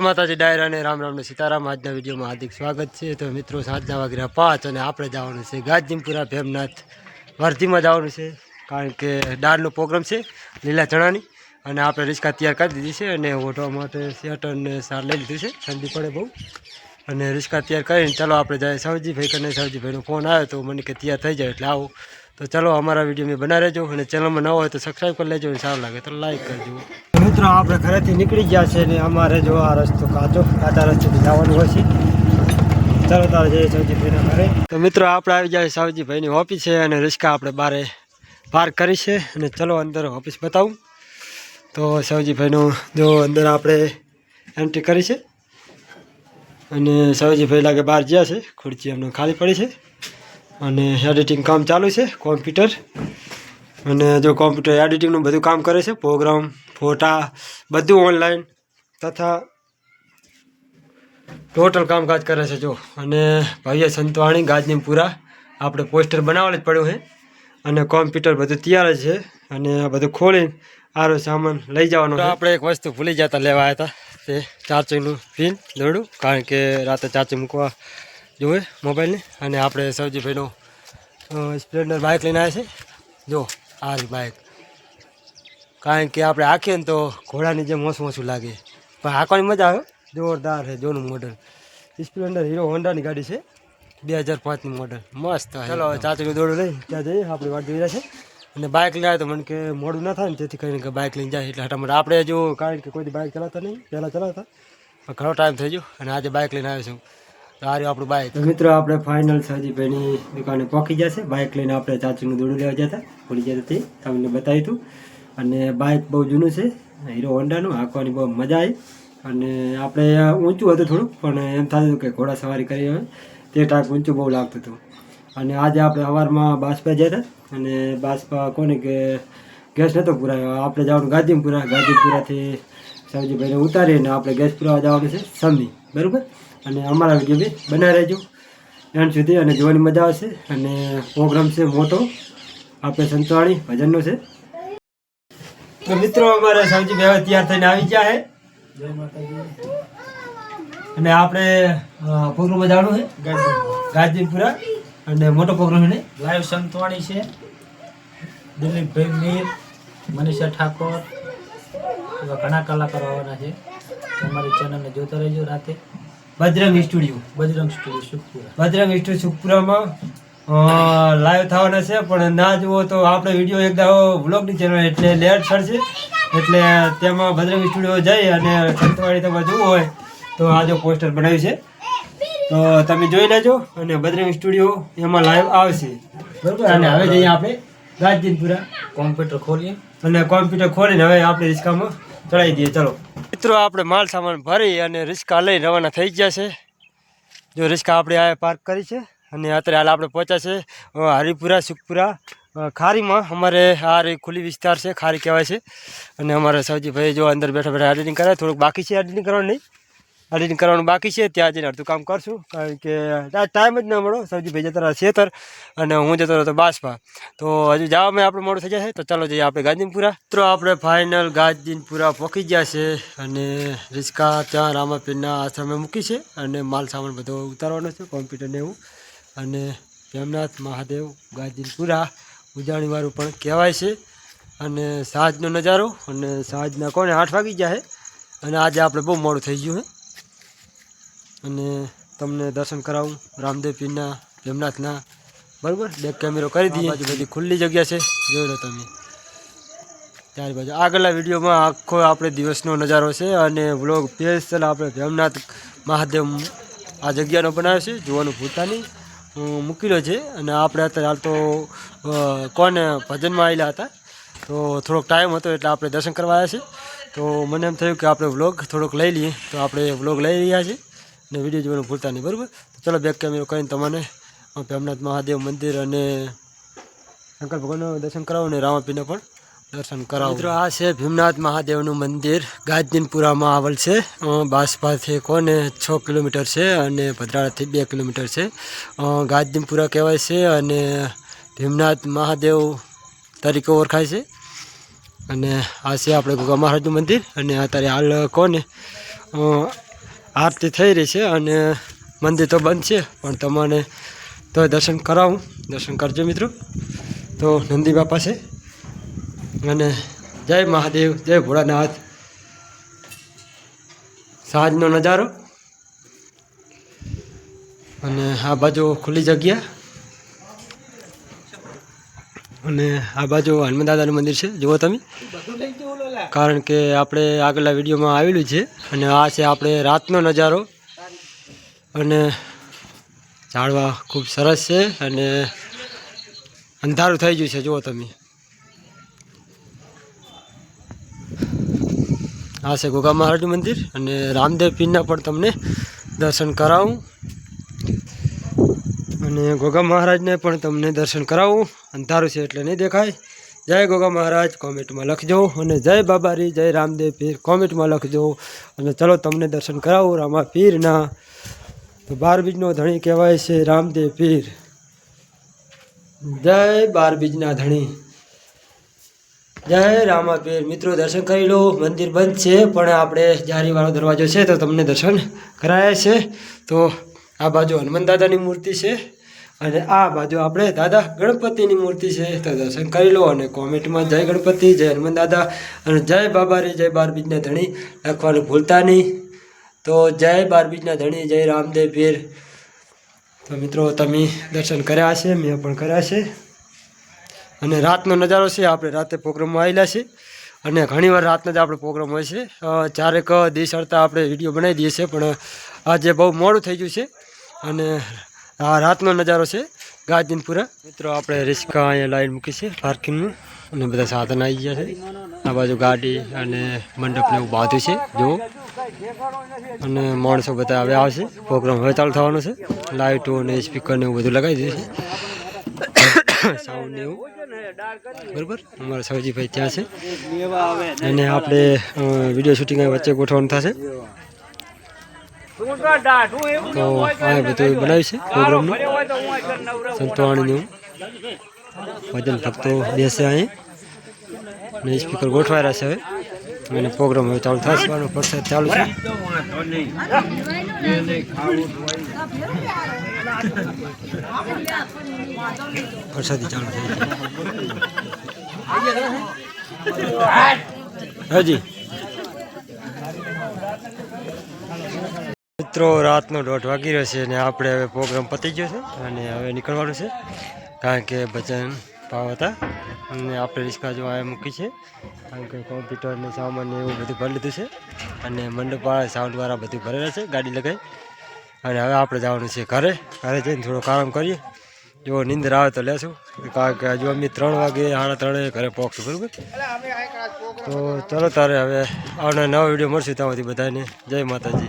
માતાજી, ડાયરા અને રામ રામને સીતારામ. આજના વિડીયોમાં હાર્દિક સ્વાગત છે. તો મિત્રો સાંજના વાગ્યા પાંચ અને આપણે જવાનું છે ગાજીમપુરા ભેમનાથ. વર્ધીમાં જવાનું છે, કારણ કે દાળનો પ્રોગ્રામ છે, લીલા ચણાની. અને આપણે રિક્ષા તૈયાર કરી દીધી છે અને ઓઢવા માટે શર્ટ અને સાર લઈ લીધું છે. ઠંડી પડે બહુ. અને રિક્ષા તૈયાર કરીને ચાલો આપણે જાય સાવજીભાઈ કરીને સાવજીભાઈનો ફોન આવ્યો તો મને કે તૈયાર થઈ જાય એટલે આવો. તો ચાલો અમારા વીડિયો મેં બનાવી રહેજો અને ચેનલમાં ન હોય તો સબસ્ક્રાઈબ કરી લેજો અને સારું લાગે તો લાઈક કરજો. મિત્રો, આપણે ઘરેથી નીકળી ગયા છે ને અમારે જો આ રસ્તો કાચો, કાચા રસ્તેથી જવાનું હોય છે. ચાલો તારે જઈએ સાવજીભાઈના ઘરે. તો મિત્રો, આપણે આવી જઈએ સાવજીભાઈની ઓફિસ છે અને રિક્ષા આપણે બારે પાર્ક કરી છે અને ચલો અંદર ઓફિસ બતાવું. તો સાવજીભાઈનું જો અંદર આપણે એન્ટ્રી કરી છે. અને સાવજીભાઈ લાગે બહાર ગયા છે, ખુરચી એમને ખાલી પડી છે. અને એડિટિંગ કામ ચાલુ છે કોમ્પ્યુટર અને જો કોમ્પ્યુટર એડિટિંગનું બધું કામ કરે છે પ્રોગ્રામ ફોટા, બધું ઓનલાઈન તથા ટોટલ કામકાજ કરે છે, જો. અને ભાઈએ સંતવાણી ગાજનીપુરા આપણે પોસ્ટર બનાવવા જ પડ્યું છે. અને કોમ્પ્યુટર બધું તૈયાર છે. અને આ બધું ખોલીને આરો સામાન લઈ જવાનો આપણે એક વસ્તુ ભૂલી જતા લેવા હતા, તે ચાર્જિંગનું પિન દોડું કારણ કે રાતે ચાર્જિંગ મૂકવા જોવે મોબાઈલને. અને આપણે સૌજીભાઈનો સ્પ્લેન્ડર બાઇક લઈને આવ્યા છે. જો આ જ બાઇક. કારણ કે આપણે હાંકીએ ને તો ઘોડાની જેમ ઓછું ઓછું લાગે. પણ હાંકવાની મજા આવે જોરદાર છે જોનું મોડલ સ્પ્લેન્ડર હીરો હોન્ડાની ગાડી છે. બે હજાર પાંચની મોડલ મસ્ત ચાલો હવે દોડું લઈ. ત્યાં જઈએ આપણી વાટ જોઈ છે. અને બાઇક લઈ આવે તો મને કે મોડું ના થાય ને તેથી કરીને કે બાઇક લઈને જાય એટલે હટામટ આપણે જો કારણ કે કોઈ બાઇક ચલાવતા નહીં પહેલાં ચલાવતા. પણ ઘણો ટાઈમ થઈ ગયો અને આજે બાઇક લઈને આવ્યો છું. રહ્યું આપણું બાઇક મિત્રો, આપણે ફાઇનલ સજીભાઈની દુકાને પહોંચી જશે. બાઇક લઈને આપણે ચાચીનું દોડું લેવા જતા. ભૂલી જતા તે તમને બતાવ્યું હતું અને બાઇક બહુ જૂનું છે. હીરો હોન્ડાનું. હાંકવાની બહુ મજા આવી. અને આપણે ઊંચું હતું થોડુંક, પણ એમ થતું હતું કે ઘોડા સવારી કરી હોય. તે ટાઈપ ઊંચું બહુ લાગતું હતું. અને આજે આપણે સવારમાં બાસપા જતા. અને બાસપા કોને કે ગેસ નહોતો પુરાયો. આપણે જવાનું ગાજીમપુરા. ગાજીમપુરાથી સૌજીભાઈને ઉતારીને આપણે ગેસ પુરાવા જવાનું છે. સમી બરાબર? અને અમારા વીડિયો બી બનાવી રહેજો. એન્ડ સુધી અને જોવાની મજા આવશે. અને પ્રોગ્રામ છે મોટો. આપણે સંતવાણી ભજનનો છે. તો મિત્રો, અમારે સૌજીભાઈ બે તૈયાર થઈને આવી ગયા છે અને આપણે પ્રોગ્રામમાં જવાનું છે ગાજીપુરા અને મોટો પ્રોગ્રામ છે લાઈવ સંતવાણી છે. દિલીપભાઈ મીર, મનીષા ઠાકોર, એવા ઘણા કલાકારો આવવાના છે. અમારી ચેનલને જોતા રહેજો રાતે. Bajrang studio. Bajrang studio Sukhpura. Bajrang studio સુખપુરામાં live થવાના છે પણ ના જુઓ તો આપણે વીડિયો એક દાવો વ્લોગની ચેનલ એટલે લેટ છે એટલે તેમાં બજરંગ સ્ટુડિયો જઈ અને સંતવાડી તમારે જોવું હોય તો આ જો પોસ્ટર બનાવ્યું છે. તો તમે જોઈ લેજો અને બજરંગ સ્ટુડિયો એમાં લાઈવ આવશે. બરોબર. અને હવે જઈએ આપણે રાજદીનપુરા કોમ્પ્યુટર ખોલીએ. અને કોમ્પ્યુટર ખોલીને હવે આપણે રિક્ષામાં ચડાવી દઈએ ચલો. મિત્રો, આપણે માલ સામાન ભરી અને રિક્ષા લઈ રવાના થઈ ગયા છે. જો રિક્ષા આપણે આ પાર્ક કરી છે અને અત્યારે હાલ આપણે પહોંચ્યા છે હરિપુરા, સુખપુરા ખારીમાં. અમારે આ ખુલ્લી વિસ્તાર છે, ખારી કહેવાય છે. અને અમારા સૌજીભાઈ જો અંદર બેઠા બેઠા એડિટિંગ કરે થોડુંક બાકી છે એડિટિંગ કરવાનું નહીં. એડિટિંગ કરવાનું બાકી છે. ત્યાં જઈને અડધું કામ કરશું. કારણ કે ટાઈમ જ ન મળો. સૌજીભાઈ જતા રહ્યા છેતર અને હું જતો રહ્યો તો બાસપા તો હજુ જવામાં આપણે મોડું થઈ જશે. તો ચાલો જઈએ આપણે ગાજીનપુરા તો આપણે ફાઇનલ ગાજીનપુરા પહોંચી ગયા છે અને રિસ્કા ત્યાં રામાપીરના આશ્રમે મૂકી છે અને માલ સામાન બધો ઉતારવાનો છે કોમ્પ્યુટરને એવું. અને પ્રેમનાથ મહાદેવ ગાજીનપુરા ઉજાણીવાળું પણ કહેવાય છે. અને સાંજનો નજારો અને સાંજના કોને આઠ વાગી છે. અને આજે આપણે બહુ મોડું થઈ ગયું છે. અને તમને દર્શન કરાવું. રામદેવ પીરના ભીમનાથના બરાબર? બેક કેમેરો કરી દઈએ. બાજુ બધી ખુલ્લી જગ્યા છે. જોઈ લો તમે. ત્યાર બાજુ આગળના વિડીયોમાં આખો આપણે દિવસનો નજારો છે અને વ્લોગ સ્પેશિયલ આપણે ભેમનાથ મહાદેવ આ જગ્યાનો બનાવ્યો છે. જોવાનું ભૂલતા નહીં. મૂકેલો છે અને આપણે અત્યારે હાલ તો કોને ભજનમાં આવેલા હતા? તો થોડોક ટાઈમ હતો એટલે આપણે દર્શન કરવા આવ્યા છીએ. તો મને એમ થયું કે આપણે વ્લોગ થોડોક લઈ લઈએ. તો આપણે વ્લોગ લઈ રહ્યા છીએ. અને વીડિયો જોવાનું ભૂલતા નહીં, બરાબર? ચલો બેક કેમેરો કરીને તમને ભેમનાથ મહાદેવ મંદિર અને શંકર ભગવાનનું દર્શન કરાવો ને રામાપીને પણ દર્શન કરાવો. મિત્રો, આ છે ભીમનાથ મહાદેવનું મંદિર. ગાજદીનપુરામાં આવેલ છે. બાસપાથી કોને છ કિલોમીટર છે અને ભદ્રાળાથી બે કિલોમીટર છે. ગાજદીનપુરા કહેવાય છે અને ભીમનાથ મહાદેવ તરીકે ઓળખાય છે. અને આ છે આપણે ગોગા મહારાજનું મંદિર અને અત્યારે હાલ કોને? આરતી થઈ રહી છે અને મંદિર તો બંધ છે, પણ તમને તો દર્શન કરાવું. દર્શન કરજો મિત્રો. તો નંદી બાપા છે. અને જય મહાદેવ, જય ભોળાનાથ. સાંજનો નજારો. અને આ બાજુ ખુલ્લી જગ્યા. અને આ બાજુ હનુમાન દાદાનું મંદિર છે. જુઓ તમે. કારણ કે આપણે આગલા વિડીયોમાં આવેલું છે અને આ છે આપણે રાતનો નજારો. અને ઝાડવા ખૂબ સરસ છે અને અંધારું થઈ ગયું છે. જુઓ તમે. આ છે ગોગા મહારાજ મંદિર અને રામદેવ પીરના પણ તમને દર્શન કરાવું. અને ગોગા મહારાજને પણ તમને દર્શન કરાવું. અંધારું છે એટલે નહીં દેખાય. જય ગોગા મહારાજ, કોમેન્ટમાં લખજો અને જય બાબારી, જય રામદેવ પીર, કોમેન્ટમાં લખજો. અને ચલો તમને દર્શન કરાવું રામા પીરના. તો બાર બીજનો ધણી કહેવાય છે રામદેવ પીર. જય બાર બીજના ધણી. જય રામા પીર. મિત્રો, દર્શન કરી લો. મંદિર બંધ છે, પણ આપણે જારીવાળો દરવાજો છે, તો તમને દર્શન કરાયા છે. તો આ બાજુ હનુમાન દાદાની મૂર્તિ છે. અને આ બાજુ આપણે દાદા ગણપતિની મૂર્તિ છે તો દર્શન કરી લો અને કોમેન્ટમાં જય ગણપતિ, જય હનુમાન દાદા અને જય બાબારી, જય બારબીજના ધણી લખવાનું ભૂલતા નહીં. તો જય બારબીજના ધણી, જય રામદેવ પીર. તો મિત્રો તમે દર્શન કર્યા છે મેં પણ કર્યા છે. અને રાતનો નજારો છે, આપણે રાતે પ્રોગ્રામમાં આવેલા છે અને ઘણીવાર રાતના જ આપણો પ્રોગ્રામ હોય છે. ચારેક દિવસ અડતા આપણે વીડિયો બનાવી દઈએ છીએ, પણ આજે બહુ મોડું થઈ ગયું છે. અને આ રાતનો નજારો છે ગાજદીનપુરા મિત્રો, આપણે રિસ્કા અહીંયા લાઈન મૂકી છે, પાર્કિંગનું. અને બધા સાધન આવી ગયા છે. આ બાજુ ગાડી અને મંડપને એવું બાંધ્યું છે જો અને માણસો બધા હવે આવશે પ્રોગ્રામ હવે ચાલુ થવાનો છે. લાઇટો અને સ્પીકર ને એવું બધું લગાવી દીધું છે. સાઉન્ડ ને એવું. બરોબર? અમારા સૌજીભાઈ ત્યાં છે. અને આપણે વીડિયો શૂટિંગ વચ્ચે ગોઠવવાનું થશે. તો આ બધું બનાવ્યું છે પ્રોગ્રામનું સંતવાણીનું. ભજન ભક્તો બેસે અહીં. ને સ્પીકર ગોઠવાયેલા છે હવે. અને પ્રોગ્રામ હવે ચાલુ થશે. આનો પ્રસાદ ચાલુ છે. પ્રસાદી ચાલુ થઈ હજી. મિત્રો, રાતનો દોઢ વાગી રહ્યો છે અને આપણે હવે પ્રોગ્રામ પતી ગયો છે અને હવે નીકળવાનું છે. કારણ કે ભજન ભાવ હતા અને આપણે રિક્ષા જોવા આ મૂકી છે. કારણ કે કોમ્પ્યુટર ને સામાન ને એવું બધું ભરી લીધું છે અને મંડપવાળા સાઉન્ડવાળા બધું ભરેલા છે, ગાડી લગાવી અને હવે આપણે જવાનું છે ઘરે. ઘરે જઈને થોડો આરામ કરીએ. જો નીંદર આવે તો લેશું. કારણ કે હજુ અમે ત્રણ વાગે, સાડા ત્રણે ઘરે પહોંચશું, બરાબર? તો ચલો તારે હવે આવનાર નવા વીડિયો મળશે ત્યાંથી બધાને. જય માતાજી.